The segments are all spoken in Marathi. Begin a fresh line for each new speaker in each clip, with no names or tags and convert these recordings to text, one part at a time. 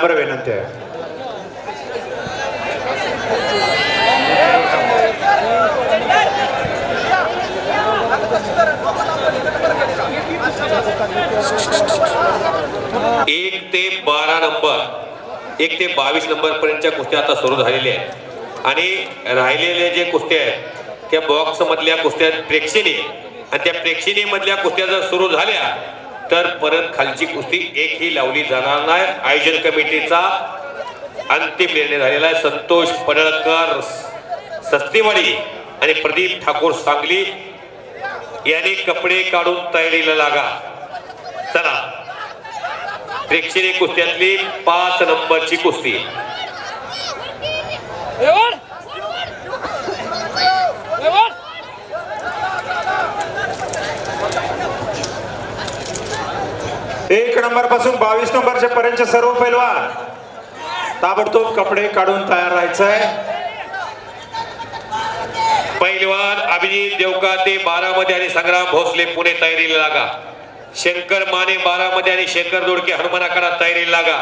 बरं विनंती आहे
एक ते बारा नंबर एक ते बावीस नंबर पर्यंतच्या कुस्त्या आता सुरू झालेल्या आहेत. आणि राहिलेले जे कुस्त्या आहेत त्या बॉक्स मधल्या कुस्त्या प्रेक्षणीय. आणि त्या प्रेक्षणीय मधल्या कुस्त्या जर सुरू झाल्या तर परत खालची कुस्ती एक ही लावली जाणार नाही. आयोजन कमिटीचा अंतिम निर्णय झालेला आहे. संतोष पडळकर सस्तीवाडी आणि प्रदीप ठाकूर सांगली यांनी कपडे काढून तयारीला लागा. चला. प्रेक्षणीय कुस्त्यातली पाच नंबरची कुस्ती.
एक नंबरपासून बावीस नंबरच्या पर्यंतचे सर्व पैलवान ताबडतोब कपडे काढून तयार राहायचंय.
पैलवान अभिजित देवका ते बारामध्ये आणि संग्राम भोसले पुणे तयारीला लागा. शंकर माने बारामध्ये आणि शंकर दोडके हनुमानाकडा तयारीला लागा.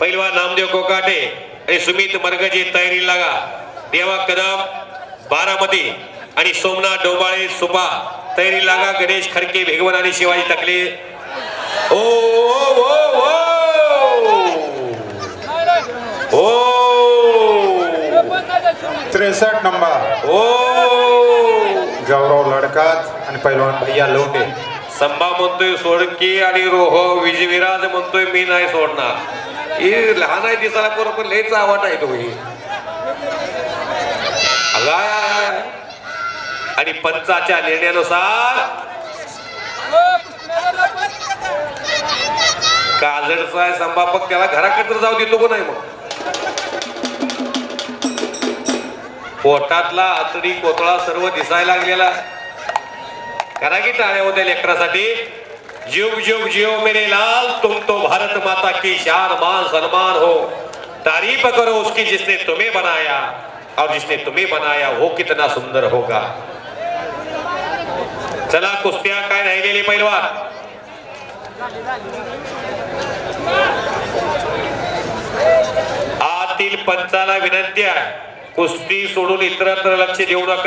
पैलवान नामदेव कोकाटे आणि सुमित मरगजे तयारीला लागा. देवा कदम बारामती आणि सोमनाथ डोबाळे सुपा तयारी लागा. गणेश खडके भेगवन आणि शिवाजी तकले ओ ओ ओ ओ! ओ!
त्रेसष्ट नंबर.
ओ!
गौरव लडकात आणि पैलवान भैया लोंढे
संभा म्हणतोय सोडकी आणि रोह विजयविराज म्हणतोय मी नाही सोडणार. ही लहान आहे दिसायला बरोबर लयच आवाट आहे तो ही. आणि पंचाच्या निर्णयानुसार संभापक त्याला घराकडे जाऊ देतो का नाही मग? पोटातला आतडी कोतळा सर्व दिसायला लागलेला. करा की लेकरासाठी? जीव जीव जीव, मेरे लाल, तुम तो भारत माता की शान, मान, सन्मान हो. तारीफ़ करो उसकी जिसने तुम्हें बनाया और जिसने तुम्हें बनाया वो कितना सुंदर होगा। चला कुस्त्या काय राहिलेले आतील पंचाला विनंती आहे. कुस्ती सोडून इतरत्र लक्ष देऊ नका.